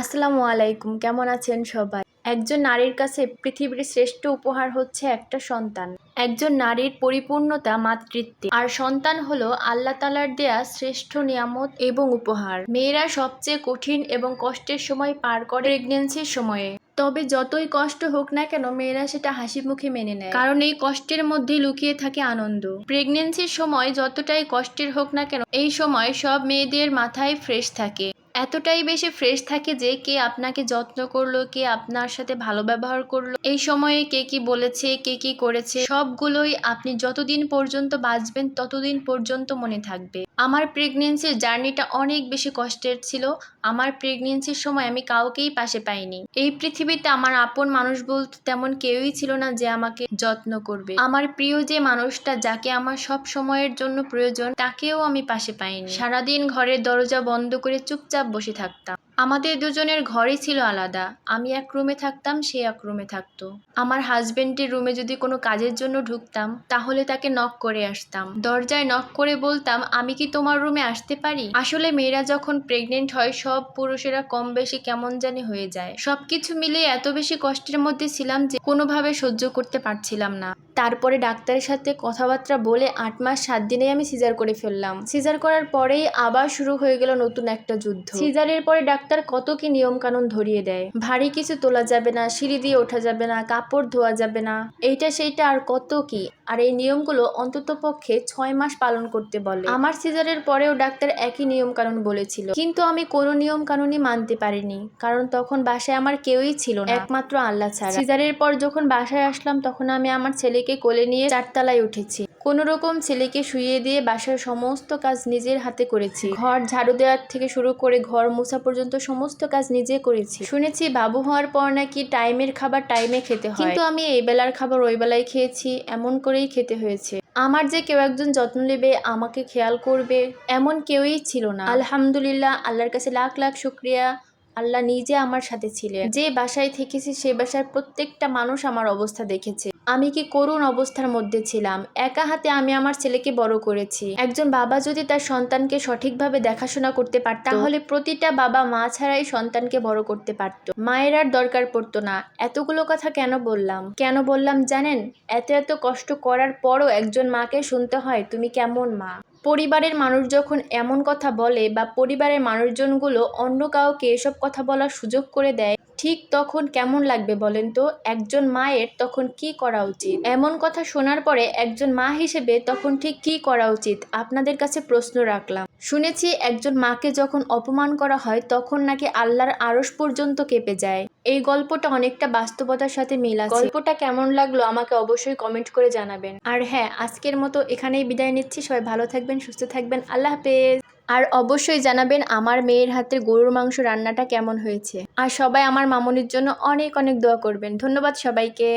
আসসালামু আলাইকুম, কেমন আছেন সবাই? একজন নারীর কাছে পৃথিবীর শ্রেষ্ঠ উপহার হচ্ছে একটা সন্তান। একজন নারীর পরিপূর্ণতা মাতৃত্বে। আর সন্তান হলো আল্লাহ তালার দেয়া শ্রেষ্ঠ নিয়ামত এবং উপহার। মেয়েরা সবচেয়ে কঠিন এবং কষ্টের সময় পার করে প্রেগনেন্সির সময়ে। তবে যতই কষ্ট হোক না কেন মেয়েরা সেটা হাসি মুখে মেনে নেয়। কারণ এই কষ্টের মধ্যে লুকিয়ে থাকে আনন্দ। প্রেগনেন্সির সময় যতটাই কষ্টের হোক না কেন, এই সময় সব মেয়েদের মাথায় ফ্রেশ থাকে। এতটাই বেশি ফ্রেশ থাকে যে কে আপনাকে যত্ন করল, কে আপনার সাথে ভালো ব্যবহার করল। এই সময়ে কে কি বলেছে, কে কি করেছে, সবগুলোই আপনি যতদিন পর্যন্ত বাঁচবেন, ততদিন পর্যন্ত মনে থাকবে। আমার প্রেগনেন্সির জার্নিটা অনেক বেশি কষ্টের ছিল। আমার প্রেগনেন্সির সময় আমি কাউকেই পাশে পাইনি। এই পৃথিবীতে আমার আপন মানুষ বলতে তেমন কেউই ছিল না যে আমাকে যত্ন করবে। আমার প্রিয় যে মানুষটা, যাকে আমার সব সময়ের জন্য প্রয়োজন, তাকেও আমি পাশে পাইনি। সারাদিন ঘরের দরজা বন্ধ করে চুপচাপ বসে থাকতাম। আমাদের দুজনের ঘরই ছিল আলাদা। আমি এক রুমে থাকতাম, সে এক রুমে থাকতো। আমার হাজবেন্ডের রুমে যদি কোনো কাজের জন্য ঢুকতাম, তাহলে তাকে নক করে আসতাম। দরজায় নক করে বলতাম, আমি কি তোমার রুমে আসতে পারি? আসলে মেয়েরা যখন প্রেগনেন্ট হয়, সব পুরুষেরা কম বেশি কেমন জানি হয়ে যায়। সবকিছু মিলিয়ে এত বেশি কষ্টের মধ্যে ছিলাম যে কোনোভাবে সহ্য করতে পারছিলাম না। তারপরে ডাক্তারের সাথে কথাবার্তা বলে আট মাস সাত দিনেই আমি সিজার করে ফেললাম। সিজার করার পরেই আবার শুরু হয়ে গেল নতুন একটা যুদ্ধ। সিজারের পরে ডাক্তার কত কি নিয়ম কানুন ধরিয়ে দেয়। ভারী কিছু তোলা যাবে না, সিঁড়ি দিয়ে ওঠা যাবে না, কাপড় ধোয়া যাবে না। এইটা সেইটা আর কত কি? আর এই নিয়মগুলো অন্তত পক্ষে ছয় মাস পালন করতে বলে। আমার সিজারের পরেও ডাক্তার একই নিয়ম কানুন বলেছিল। কিন্তু আমি কোনো নিয়ম কানুনই মানতে পারিনি, কারণ তখন বাসায় আমার কেউই ছিল না। একমাত্র আল্লাহ ছাড়া। সিজারের পর যখন বাসায় আসলাম, তখন আমি আমার ছেলেকে কোলে নিয়ে চারতলায় উঠেছি। কোনো রকম ছেলেকে শুইয়ে দিয়ে বাসার সমস্ত কাজ নিজের হাতে করেছি। ঘর ঝাড়ু দেওয়ার থেকে শুরু করে ঘর মোছা পর্যন্ত সমস্ত কাজ নিজে করেছি। শুনেছি বাবু হওয়ার পর নাকি টাইমের খাবার টাইমে খেতে হয়। কিন্তু আমি এই বেলার খাবার ওই বেলায় খেয়েছি, এমন করেই খেতে হয়েছে। আমার যে কেউ একজন যত্ন নেবে, আমাকে খেয়াল করবে, এমন কেউই ছিল না। আলহামদুলিল্লাহ, আল্লাহর কাছে লাখ লাখ শুক্রিয়া। আল্লাহ নিজে আমার সাথে ছিলেন। যে বাসায় থেকেছি, সে বাসার প্রত্যেকটা মানুষ আমার অবস্থা দেখেছে। আমি কি করুণ অবস্থার মধ্যে ছিলাম? একা হাতে আমি আমার ছেলেকে বড় করেছি। একজন বাবা যদি তার সন্তানকে সঠিকভাবে দেখাশোনা করতে পারত, তাহলে প্রতিটা বাবা মা ছাড়াই সন্তানকে বড় করতে পারত। মায়ের আর দরকার পড়তো না। এতগুলো কথা কেন বললাম? কেন বললাম জানেন? এত এত কষ্ট করার পরও একজন মাকে শুনতে হয়, তুমি কেমন মা? পরিবারের মানুষ যখন এমন কথা বলে বা পরিবারের মানুষজনগুলো অন্য কাউকে এসব কথা বলার সুযোগ করে দেয় ঠিক তখন কেমন লাগবে বলেন তো? একজন মায়ের তখন কি করা উচিত? এমন কথা শোনার পরে একজন মা হিসেবে তখন ঠিক কি করা উচিত? আপনাদের কাছে প্রশ্ন রাখলাম। শুনেছি একজন মাকে যখন অপমান করা হয় তখন নাকি আল্লাহর আড়স পর্যন্ত কেঁপে যায়। এই গল্পটা অনেকটা বাস্তবতার সাথে মিল আছে। গল্পটা কেমন লাগল আমাকে অবশ্যই কমেন্ট করে জানাবেন। আর হ্যাঁ আজকের মতো এখানেই বিদায় নিচ্ছি। সবাই ভালো থাকবেন, সুস্থ থাকবেন। আল্লাহ হাফেজ। আর অবশ্যই জানাবেন আমার মেয়ের হাতে গরুর মাংস রান্নাটা কেমন হয়েছে। আর সবাই আমার মামনির জন্য অনেক অনেক দোয়া করবেন। ধন্যবাদ সবাইকে।